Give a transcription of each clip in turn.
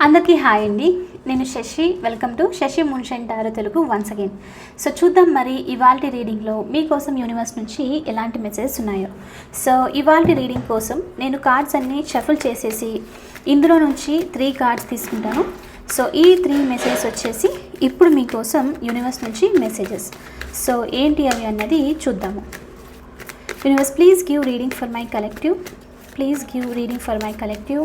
అందరికీ హాయ్ అండి. నేను Shashi. Welcome to Shashi mansion tarot Telugu once again so చూద్దాం మరి ఇవాల్టి రీడింగ్లో మీకోసం యూనివర్స్ నుంచి ఎలాంటి మెసేజెస్ ఉన్నాయో. సో ఇవాల్టి రీడింగ్ కోసం నేను కార్డ్స్ అన్నీ షఫుల్ చేసేసి ఇందులో నుంచి త్రీ కార్డ్స్ తీసుకుంటాను. సో ఈ త్రీ మెసేజెస్ వచ్చేసి ఇప్పుడు మీకోసం యూనివర్స్ నుంచి మెసేజెస్ సో ఏంటి అవి అన్నది చూద్దాము. Universe please give reading for my collective please give reading for my collective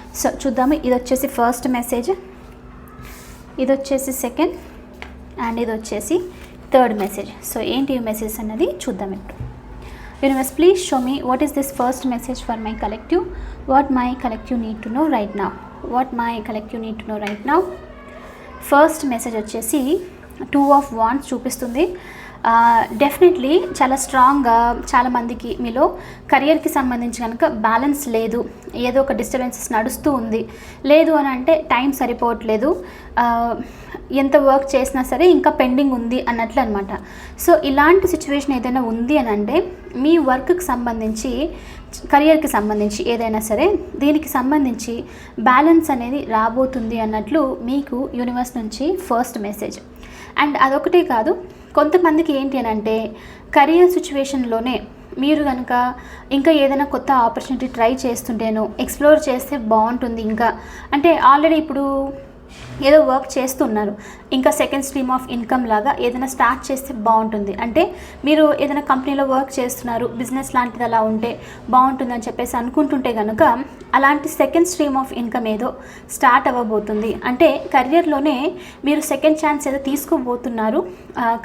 so చూద్దాము. ఇది వచ్చేసి ఫస్ట్ మెసేజ్ ఇది వచ్చేసి సెకండ్ అండ్ ఇది వచ్చేసి థర్డ్ మెసేజ్ సో ఏంటి ఈ మెసేజ్ అన్నది చూద్దాం ఇప్పుడు. Universe please show me what is this first message for my collective what my collective need to know right now what my collective need to know right now first message వచ్చేసి two of wands చూపిస్తుంది. Definitely చాలా స్ట్రాంగ్గా చాలామందికి మీలో కెరియర్కి సంబంధించి కనుక balance లేదు. ఏదో ఒక డిస్టర్బెన్సెస్ నడుస్తూ ఉంది. లేదు అని అంటే టైం సరిపోవట్లేదు. ఎంత వర్క్ చేసినా సరే ఇంకా పెండింగ్ ఉంది అన్నట్లు అనమాట సో ఇలాంటి సిచ్యువేషన్ ఏదైనా ఉంది అని అంటే మీ వర్క్కి సంబంధించి కెరియర్కి సంబంధించి ఏదైనా సరే దీనికి సంబంధించి బ్యాలెన్స్ అనేది రాబోతుంది అన్నట్లు మీకు యూనివర్స్ నుంచి ఫస్ట్ మెసేజ్ అండ్ అదొకటే కాదు కొంతమందికి ఏంటి అని అంటే కెరియర్ సిచ్యువేషన్లోనే మీరు కనుక ఇంకా ఏదైనా కొత్త ఆపర్చునిటీ ట్రై చేస్తుంటేనో ఎక్స్ప్లోర్ చేస్తే బాగుంటుంది ఇంకా. అంటే ఆల్రెడీ ఇప్పుడు ఏదో వర్క్ చేస్తున్నారు. ఇంకా సెకండ్ స్ట్రీమ్ ఆఫ్ ఇన్కమ్ లాగా ఏదైనా స్టార్ట్ చేస్తే బాగుంటుంది. అంటే మీరు ఏదైనా కంపెనీలో వర్క్ చేస్తున్నారు బిజినెస్ లాంటిది అలా ఉంటే బాగుంటుంది అని చెప్పేసి అనుకుంటుంటే కనుక అలాంటి సెకండ్ స్ట్రీమ్ ఆఫ్ ఇన్కమ్ ఏదో స్టార్ట్ అవ్వబోతుంది. అంటే కెరియర్లోనే మీరు సెకండ్ ఛాన్స్ ఏదో తీసుకోబోతున్నారు.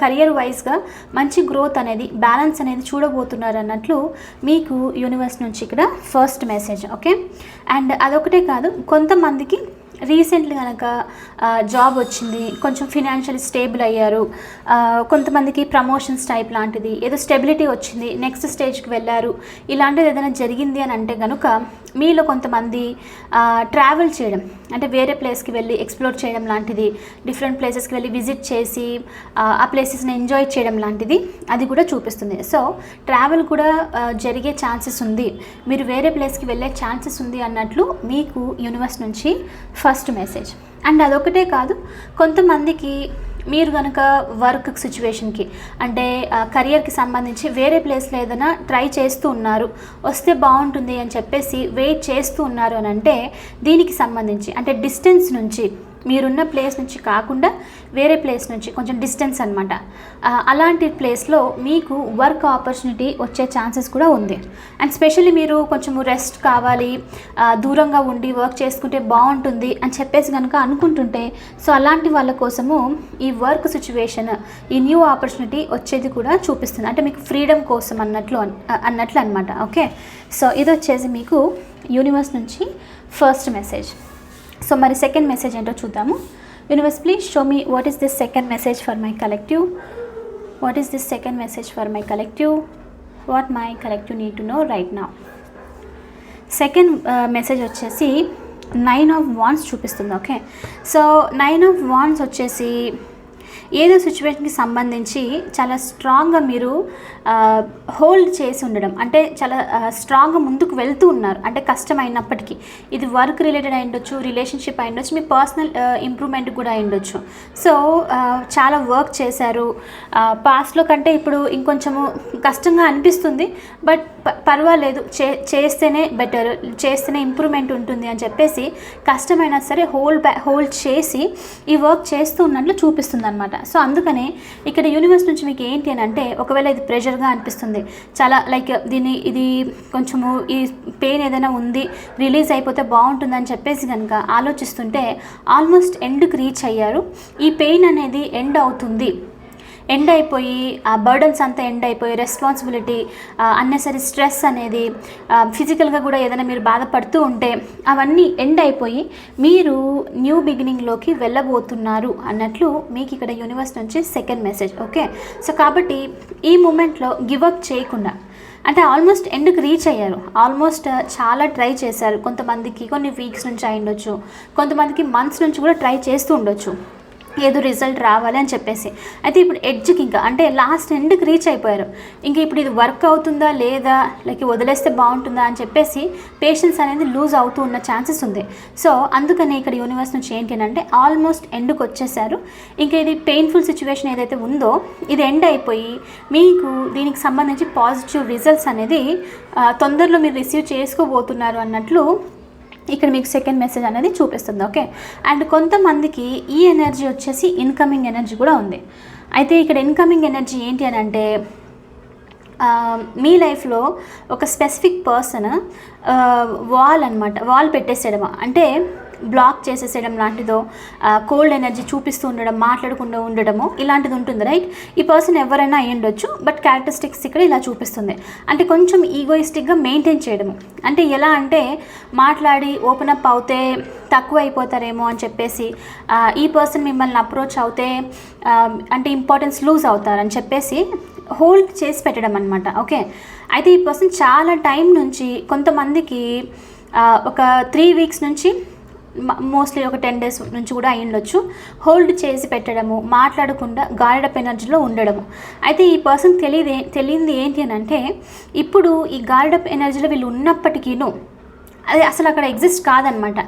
కెరియర్ వైజ్గా మంచి గ్రోత్ అనేది బ్యాలెన్స్ అనేది చూడబోతున్నారు అన్నట్లు మీకు యూనివర్స్ నుంచి ఇక్కడ ఫస్ట్ మెసేజ్ ఓకే అండ్ అదొకటే కాదు కొంతమందికి రీసెంట్లీ కనుక జాబ్ వచ్చింది కొంచెం ఫినాన్షియల్ స్టేబుల్ అయ్యారు కొంతమందికి ప్రమోషన్స్ టైప్ లాంటిది ఏదో స్టెబిలిటీ వచ్చింది నెక్స్ట్ స్టేజ్కి వెళ్ళారు ఇలాంటిది ఏదైనా జరిగింది అని అంటే కనుక మీలో కొంతమంది ట్రావెల్ చేయడం అంటే వేరే ప్లేస్కి వెళ్ళి ఎక్స్ప్లోర్ చేయడం లాంటిది డిఫరెంట్ ప్లేసెస్కి వెళ్ళి విజిట్ చేసి ఆ, ప్లేసెస్ని ఎంజాయ్ చేయడం లాంటిది అది కూడా చూపిస్తుంది. సో ట్రావెల్ కూడా జరిగే ఛాన్సెస్ ఉంది. మీరు వేరే ప్లేస్కి వెళ్ళే ఛాన్సెస్ ఉంది అన్నట్లు మీకు యూనివర్స్ నుంచి ఫస్ట్ మెసేజ్ అండ్ అదొకటే కాదు కొంతమందికి మీరు కనుక వర్క్ సిచ్యువేషన్కి అంటే కెరియర్కి సంబంధించి వేరే ప్లేస్లో ఏదైనా ట్రై చేస్తూ ఉన్నారు వస్తే బాగుంటుంది అని చెప్పేసి వెయిట్ చేస్తూ ఉన్నారు అని అంటే దీనికి సంబంధించి అంటే డిస్టెన్స్ నుంచి మీరున్న ప్లేస్ నుంచి కాకుండా వేరే ప్లేస్ నుంచి కొంచెం డిస్టెన్స్ అనమాట అలాంటి ప్లేస్లో మీకు వర్క్ ఆపర్చునిటీ వచ్చే ఛాన్సెస్ కూడా ఉంది. అండ్ స్పెషల్లీ మీరు కొంచెం రెస్ట్ కావాలి దూరంగా ఉండి వర్క్ చేసుకుంటే బాగుంటుంది అని చెప్పేసి కనుక అనుకుంటుంటే సో అలాంటి వాళ్ళ కోసము ఈ వర్క్ సిచ్యువేషన్ ఈ న్యూ ఆపర్చునిటీ వచ్చేది కూడా చూపిస్తుంది. అంటే మీకు ఫ్రీడమ్ కోసం అన్నట్లు అన్- అన్నట్లు అనమాట ఓకే సో ఇది వచ్చేసి మీకు యూనివర్స్ నుంచి ఫస్ట్ మెసేజ్ సో మరి సెకండ్ మెసేజ్ ఏంటో చూద్దాము. Universe please show me what is this second message for my collective what is this second message for my collective what my collective need to know right now second message వచ్చేసి nine of wands చూపిస్తుంది okay so nine of wands వచ్చేసి ఏదో సిచ్యువేషన్కి సంబంధించి చాలా స్ట్రాంగ్గా మీరు hold చేసి ఉండడం. అంటే చాలా స్ట్రాంగ్గా ముందుకు వెళ్తూ ఉన్నారు. అంటే కష్టమైనప్పటికీ ఇది వర్క్ రిలేటెడ్ అయ్యుండొచ్చు రిలేషన్షిప్ అయ్యుండొచ్చు మీ పర్సనల్ ఇంప్రూవ్మెంట్ కూడా అయ్యుండొచ్చు సో చాలా వర్క్ చేశారు. పాస్ట్లో కంటే ఇప్పుడు ఇంకొంచెము కష్టంగా అనిపిస్తుంది. బట్ ప- పర్వాలేదు. చే చేస్తేనే బెటర్ చేస్తేనే ఇంప్రూవ్మెంట్ ఉంటుంది అని చెప్పేసి కష్టమైనా సరే హోల్డ్ బ్యా హోల్డ్ చేసి ఈ వర్క్ చేస్తూ ఉన్నట్లు చూపిస్తుంది అనమాట సో అందుకనే ఇక్కడ యూనివర్స్ నుంచి మీకు ఏంటి అని అంటే ఒకవేళ ఇది ప్రెషర్గా అనిపిస్తుంది చాలా లైక్ దీన్ని ఇది కొంచెము ఈ పెయిన్ ఏదైనా ఉంది రిలీజ్ అయిపోతే బాగుంటుందని చెప్పేసి కనుక ఆలోచిస్తుంటే ఆల్మోస్ట్ ఎండ్కి రీచ్ అయ్యారు. ఈ పెయిన్ అనేది ఎండ్ అవుతుంది. ఎండ్ అయిపోయి ఆ బర్డన్స్ అంతా ఎండ్ అయిపోయి రెస్పాన్సిబిలిటీ అన్నెసరీ స్ట్రెస్ అనేది ఫిజికల్గా కూడా ఏదైనా మీరు బాధపడుతూ ఉంటే అవన్నీ ఎండ్ అయిపోయి మీరు న్యూ బిగినింగ్లోకి వెళ్ళబోతున్నారు అన్నట్లు మీకు ఇక్కడ యూనివర్స్ నుంచి సెకండ్ మెసేజ్ ఓకే సో కాబట్టి ఈ మూమెంట్లో గివప్ చేయకుండా అంటే ఆల్మోస్ట్ ఎండ్కి రీచ్ అయ్యారు. ఆల్మోస్ట్ చాలా ట్రై చేశారు. కొంతమందికి కొన్ని వీక్స్ నుంచి అయి ఉండొచ్చు. కొంతమందికి మంత్స్ నుంచి కూడా ట్రై చేస్తూ ఉండొచ్చు. ఏదో రిజల్ట్ రావాలి అని చెప్పేసి. అయితే ఇప్పుడు ఎడ్జ్కి ఇంకా అంటే లాస్ట్ ఎండ్కి రీచ్ అయిపోయారు. ఇంకా ఇప్పుడు ఇది వర్క్ అవుతుందా లేదా లైక్ వదిలేస్తే బాగుంటుందా అని చెప్పేసి పేషెన్స్ అనేది లూజ్ అవుతూ ఉన్న ఛాన్సెస్ ఉంది. సో అందుకని ఇక్కడ యూనివర్స్ నుంచి ఏంటి అంటే ఆల్మోస్ట్ ఎండ్కి వచ్చేసారు. ఇంకా ఇది పెయిన్ఫుల్ సిచ్యువేషన్ ఏదైతే ఉందో ఇది ఎండ్ అయిపోయి మీకు దీనికి సంబంధించి పాజిటివ్ రిజల్ట్స్ అనేది తొందరలో మీరు రిసీవ్ చేసుకోబోతున్నారు అన్నట్లు ఇక్కడ మీకు సెకండ్ మెసేజ్ అనేది చూపిస్తుంది ఓకే అండ్ కొంతమందికి ఈ ఎనర్జీ వచ్చేసి ఇన్కమింగ్ ఎనర్జీ కూడా ఉంది. అయితే ఇక్కడ ఇన్కమింగ్ ఎనర్జీ ఏంటి అని అంటే మీ లైఫ్లో ఒక స్పెసిఫిక్ పర్సన్ వాల్ అనమాట వాల్ పెట్టేసేయడం అంటే బ్లాక్ చేసేసేయడం లాంటిదో కోల్డ్ ఎనర్జీ చూపిస్తూ ఉండడం మాట్లాడకుండా ఉండడము ఇలాంటిది ఉంటుంది రైట్ ఈ పర్సన్ ఎవరైనా అయ్యి ఉండొచ్చు బట్ క్యారెక్టరిస్టిక్స్ ఇక్కడ ఇలా చూపిస్తుంది. అంటే కొంచెం ఈగోయిస్టిక్గా మెయింటైన్ చేయడము. అంటే ఎలా అంటే మాట్లాడి ఓపెన్ అప్ అవుతే తక్కువ అయిపోతారేమో అని చెప్పేసి ఈ పర్సన్ మిమ్మల్ని అప్రోచ్ అవుతే అంటే ఇంపార్టెన్స్ లూజ్ అవుతారని చెప్పేసి హోల్డ్ చేసి పెట్టడం అనమాట ఓకే అయితే ఈ పర్సన్ చాలా టైం నుంచి కొంతమందికి ఒక త్రీ వీక్స్ నుంచి మోస్ట్లీ ఒక టెన్ డేస్ నుంచి కూడా అయ్యుండొచ్చు హోల్డ్ చేసి పెట్టడము మాట్లాడకుండా గార్డప్ ఎనర్జీలో ఉండడము. అయితే ఈ పర్సన్ తెలియదే తెలియంది ఏంటి అని అంటే ఇప్పుడు ఈ గార్డప్ ఎనర్జీలో వీళ్ళు ఉన్నప్పటికీను అది అసలు అక్కడ ఎగ్జిస్ట్ కాదనమాట.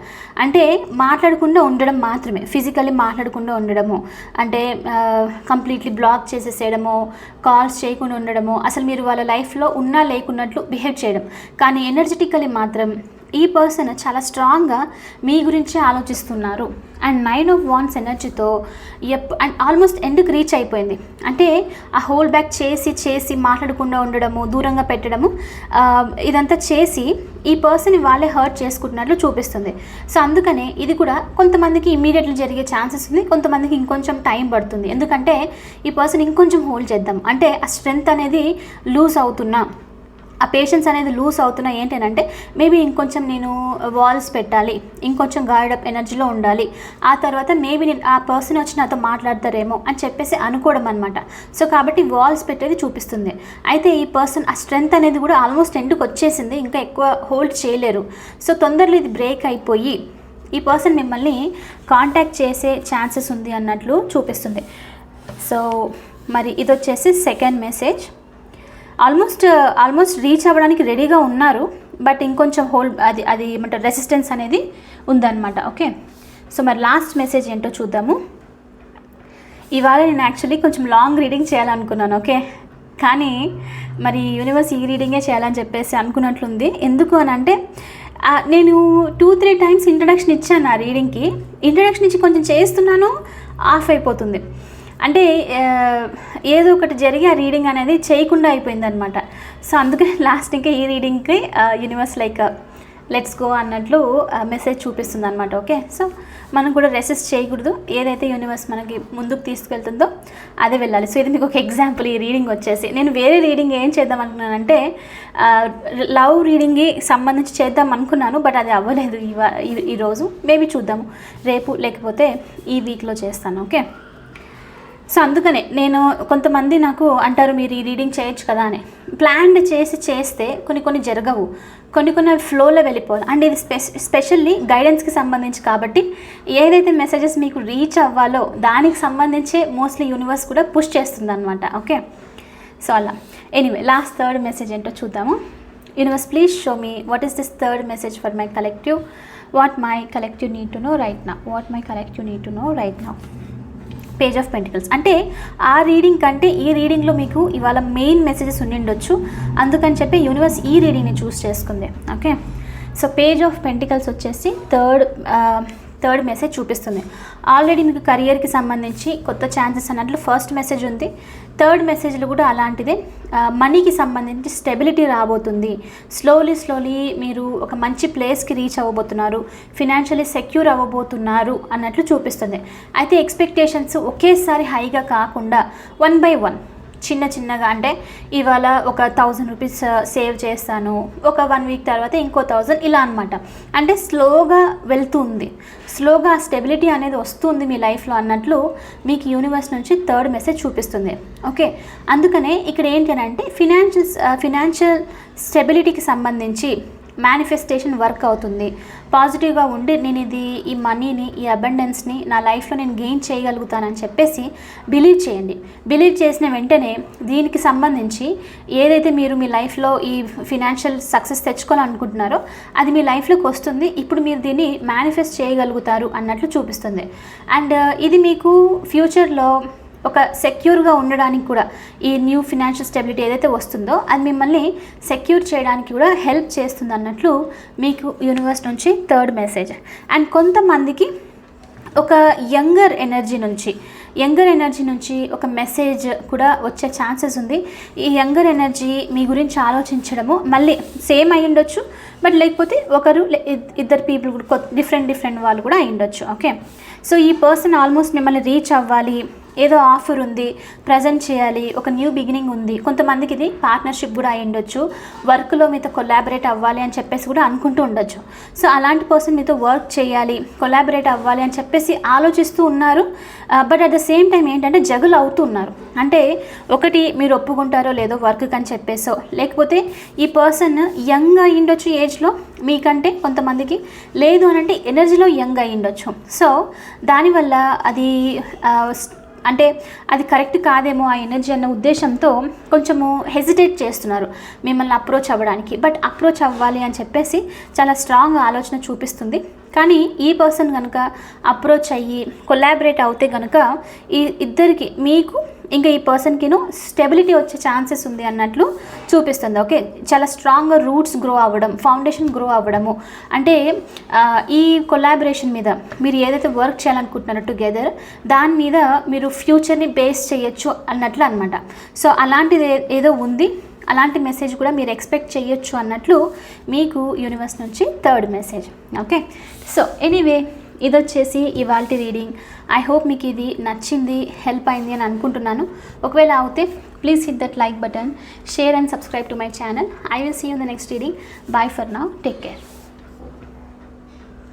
అంటే మాట్లాడకుండా ఉండడం మాత్రమే ఫిజికల్లీ మాట్లాడకుండా ఉండడము. అంటే కంప్లీట్లీ బ్లాక్ చేసేసేయడము కాల్స్ చేయకుండా ఉండడము. అసలు మీరు వాళ్ళ లైఫ్లో ఉన్నా లేకున్నట్లు బిహేవ్ చేయడం. కానీ ఎనర్జెటికలీ మాత్రం ఈ పర్సన్ చాలా స్ట్రాంగ్గా మీ గురించే ఆలోచిస్తున్నారు. అండ్ నైన్ ఆఫ్ వాన్స్ ఎనర్జీతో ఎప్ అండ్ ఆల్మోస్ట్ ఎండ్కి రీచ్ అయిపోయింది. అంటే ఆ హోల్ బ్యాక్ చేసి చేసి మాట్లాడకుండా ఉండడము దూరంగా పెట్టడము ఇదంతా చేసి ఈ పర్సన్ వాళ్ళే హర్ట్ చేసుకుంటున్నట్లు చూపిస్తుంది. సో అందుకనే ఇది కూడా కొంతమందికి ఇమీడియట్లీ జరిగే ఛాన్సెస్ ఉంది కొంతమందికి ఇంకొంచెం టైం పడుతుంది. ఎందుకంటే ఈ పర్సన్ ఇంకొంచెం హోల్డ్ చేద్దాం. అంటే ఆ స్ట్రెంగ్త్ అనేది లూజ్ అవుతున్నా. ఆ పేషెన్స్ అనేది లూస్ అవుతున్నా ఏంటంటే మేబీ ఇంకొంచెం నేను వాల్స్ పెట్టాలి ఇంకొంచెం గార్డప్ ఎనర్జీలో ఉండాలి ఆ తర్వాత మేబీ నేను ఆ పర్సన్ వచ్చి నాతో మాట్లాడతారేమో అని చెప్పేసి అనుకోవడం అనమాట సో కాబట్టి వాల్స్ పెట్టేది చూపిస్తుంది. అయితే ఈ పర్సన్ ఆ స్ట్రెంగ్త్ అనేది కూడా ఆల్మోస్ట్ ఎండుకు వచ్చేసింది ఇంకా ఎక్కువ హోల్డ్ చేయలేరు. సో తొందరలో ఇది బ్రేక్ అయిపోయి ఈ పర్సన్ మిమ్మల్ని కాంటాక్ట్ చేసే ఛాన్సెస్ ఉంది అన్నట్లు చూపిస్తుంది. సో మరి ఇది వచ్చేసి second message almost almost reach అవ్వడానికి రెడీగా ఉన్నారు బట్ ఇంకొంచెం హోల్ అది అది ఏమంటారు రెసిస్టెన్స్ అనేది ఉందన్నమాట ఓకే సో మరి లాస్ట్ మెసేజ్ ఏంటో చూద్దాము. ఇవాళ నేను యాక్చువల్లీ కొంచెం లాంగ్ రీడింగ్ చేయాలనుకున్నాను ఓకే కానీ మరి యూనివర్స్ ఈ రీడింగే చేయాలని చెప్పేసి అనుకున్నట్లుంది. ఎందుకు అని అంటే నేను టూ త్రీ టైమ్స్ ఇంట్రడక్షన్ ఇచ్చాను ఆ రీడింగ్కి ఇంట్రడక్షన్ ఇచ్చి కొంచెం చేస్తున్నాను ఆఫ్ అయిపోతుంది. అంటే ఏదో ఒకటి జరిగి ఆ రీడింగ్ అనేది చేయకుండా అయిపోయిందనమాట సో అందుకే లాస్ట్ ఇంకా ఈ రీడింగ్కి యూనివర్స్ లైక్ లెట్స్ గో అన్నట్లు మెసేజ్ చూపిస్తుంది అనమాట ఓకే సో మనం కూడా రెసిస్ట్ చేయకూడదు. ఏదైతే యూనివర్స్ మనకి ముందుకు తీసుకెళ్తుందో అదే వెళ్ళాలి. సో ఇది మీకు ఒక ఎగ్జాంపుల్ ఈ రీడింగ్ వచ్చేసి. నేను వేరే రీడింగ్ ఏం చేద్దాం అనుకున్నానంటే లవ్ రీడింగ్కి సంబంధించి చేద్దాం అనుకున్నాను బట్ అది అవ్వలేదు ఈ- ఈరోజు మేబీ చూద్దాము. రేపు లేకపోతే ఈ వీక్లో చేస్తాను ఓకే సో అందుకనే నేను కొంతమంది నాకు అంటారు మీరు ఈ రీడింగ్ చేయొచ్చు కదా అని. ప్లాన్డ్ చేసి చేస్తే కొన్ని కొన్ని జరగవు. కొన్ని కొన్ని ఫ్లోలో వెళ్ళిపోవాలి. అండ్ ఇది స్పె స్పెషల్లీ గైడెన్స్కి సంబంధించి కాబట్టి ఏదైతే మెసేజెస్ మీకు రీచ్ అవ్వాలో దానికి సంబంధించే మోస్ట్లీ యూనివర్స్ కూడా పుష్ చేస్తుంది అనమాట ఓకే? సో అలా. ఎనీవే లాస్ట్ థర్డ్ మెసేజ్ ఏంటో చూద్దాము. Universe please show me what is this third message for my collective? What my collective need to know right now. What my collective need to know right now. Page of pentacles అంటే ఆ reading కంటే ఈ రీడింగ్లో మీకు ఇవాళ main messages ఉండిండొచ్చు. అందుకని చెప్పి universe ఈ రీడింగ్ని చూస్ చేసుకుంది. Okay so page of pentacles వచ్చేసి థర్డ్ థర్డ్ మెసేజ్ చూపిస్తుంది. ఆల్రెడీ మీకు కెరియర్కి సంబంధించి కొత్త ఛాన్సెస్ అన్నట్లు ఫస్ట్ మెసేజ్ ఉంది. థర్డ్ మెసేజ్లో కూడా అలాంటిదే. మనీకి సంబంధించి స్టెబిలిటీ రాబోతుంది. స్లోలీ స్లోలీ మీరు ఒక మంచి ప్లేస్కి రీచ్ అవ్వబోతున్నారు. ఫినాన్షియలీ సెక్యూర్ అవ్వబోతున్నారు అన్నట్లు చూపిస్తుంది. అయితే ఎక్స్పెక్టేషన్స్ ఒకేసారి హైగా కాకుండా వన్ బై వన్ చిన్న చిన్నగా అంటే ఇవాళ ఒక థౌజండ్ రూపీస్ సేవ్ చేస్తాను. ఒక వన్ వీక్ తర్వాత ఇంకో థౌజండ్ ఇలా అనమాట అంటే స్లోగా వెళ్తుంది. స్లోగా స్టెబిలిటీ అనేది వస్తుంది మీ లైఫ్లో అన్నట్లు మీకు యూనివర్స్ నుంచి థర్డ్ మెసేజ్ చూపిస్తుంది. ఓకే? అందుకనే ఇక్కడ ఏంటి అని అంటే ఫినాన్షియల్ ఫినాన్షియల్ స్టెబిలిటీకి సంబంధించి మేనిఫెస్టేషన్ వర్క్ అవుతుంది. పాజిటివ్గా ఉండి నేను ఇది ఈ మనీని ఈ అబండెన్స్ని నా లైఫ్లో నేను గెయిన్ చేయగలుగుతానని చెప్పేసి బిలీవ్ చేయండి. బిలీవ్ చేసిన వెంటనే దీనికి సంబంధించి ఏదైతే మీరు మీ లైఫ్లో ఈ ఫినాన్షియల్ సక్సెస్ తెచ్చుకోవాలనుకుంటున్నారో అది మీ లైఫ్లోకి వస్తుంది. ఇప్పుడు మీరు దీన్ని మేనిఫెస్ట్ చేయగలుగుతారు అన్నట్లు చూపిస్తుంది. అండ్ uh, ఇది మీకు ఫ్యూచర్లో ఒక సెక్యూర్గా ఉండడానికి కూడా ఈ న్యూ ఫినాన్షియల్ స్టెబిలిటీ ఏదైతే వస్తుందో అది మిమ్మల్ని సెక్యూర్ చేయడానికి కూడా హెల్ప్ చేస్తుంది అన్నట్లు మీకు యూనివర్స్ నుంచి థర్డ్ మెసేజ్. అండ్ కొంతమందికి ఒక యంగర్ ఎనర్జీ నుంచి యంగర్ ఎనర్జీ నుంచి ఒక మెసేజ్ కూడా వచ్చే ఛాన్సెస్ ఉంది. ఈ యంగర్ ఎనర్జీ మీ గురించి ఆలోచించడము మళ్ళీ సేమ్ అయి ఉండొచ్చు బట్ లేకపోతే ఒకరు లే- ఇద్దరు పీపుల్ కూడా డిఫరెంట్ డిఫరెంట్ వాళ్ళు కూడా అయి ఉండొచ్చు ఓకే? సో ఈ పర్సన్ ఆల్మోస్ట్ మిమ్మల్ని రీచ్ అవ్వాలి ఏదో ఆఫర్ ఉంది ప్రజెంట్ చేయాలి ఒక న్యూ బిగినింగ్ ఉంది. కొంతమందికి ఇది పార్ట్నర్షిప్ కూడా అయి ఉండొచ్చు. వర్క్లో మీతో కొలాబరేట్ అవ్వాలి అని చెప్పేసి కూడా అనుకుంటూ ఉండొచ్చు. సో అలాంటి పర్సన్ మీతో వర్క్ చేయాలి కొలాబరేట్ అవ్వాలి అని చెప్పేసి ఆలోచిస్తూ ఉన్నారు. But at the same time ఏంటంటే జగులు అవుతూ ఉన్నారు. అంటే ఒకటి మీరు ఒప్పుకుంటారో లేదో వర్క్ అని చెప్పేసో లేకపోతే ఈ పర్సన్ యంగ్ అయ్యిండొచ్చు ఏజ్లో మీకంటే కొంతమందికి లేదు అని అంటే ఎనర్జీలో యంగ్ అయ్యిండొచ్చు సో దానివల్ల అది అంటే అది కరెక్ట్ కాదేమో ఆ ఎనర్జీ అన్న ఉద్దేశంతో కొంచెము హెజిటేట్ చేస్తున్నారు మిమ్మల్ని అప్రోచ్ అవ్వడానికి. బట్ అప్రోచ్ అవ్వాలి అని చెప్పేసి చాలా స్ట్రాంగ్ ఆలోచన చూపిస్తుంది. కానీ ఈ పర్సన్ కనుక అప్రోచ్ అయ్యి కొలాబరేట్ అవుతే కనుక ఈ ఇద్దరికి మీకు ఇంకా ఈ పర్సన్కిను స్టెబిలిటీ వచ్చే ఛాన్సెస్ ఉంది అన్నట్లు చూపిస్తుంది. ఓకే? చాలా స్ట్రాంగ్గా రూట్స్ గ్రో అవ్వడం ఫౌండేషన్ గ్రో అవ్వడము. అంటే ఈ కొలాబరేషన్ మీద మీరు ఏదైతే వర్క్ చేయాలనుకుంటున్నారో టుగెదర్ దాని మీద మీరు ఫ్యూచర్ని బేస్ చేయొచ్చు అన్నట్లు అనమాట సో అలాంటిది ఏదో ఉంది. అలాంటి మెసేజ్ కూడా మీరు ఎక్స్పెక్ట్ చేయొచ్చు అన్నట్లు మీకు యూనివర్స్ నుంచి third message. Okay? So anyway ఇది వచ్చేసి రీడింగ్. ఐ హోప్ మీకు ఇది నచ్చింది హెల్ప్ అయింది అని అనుకుంటున్నాను. ఒకవేళ అవుతే please hit that like button share and subscribe to my channel I will see you the next reading bye for now take care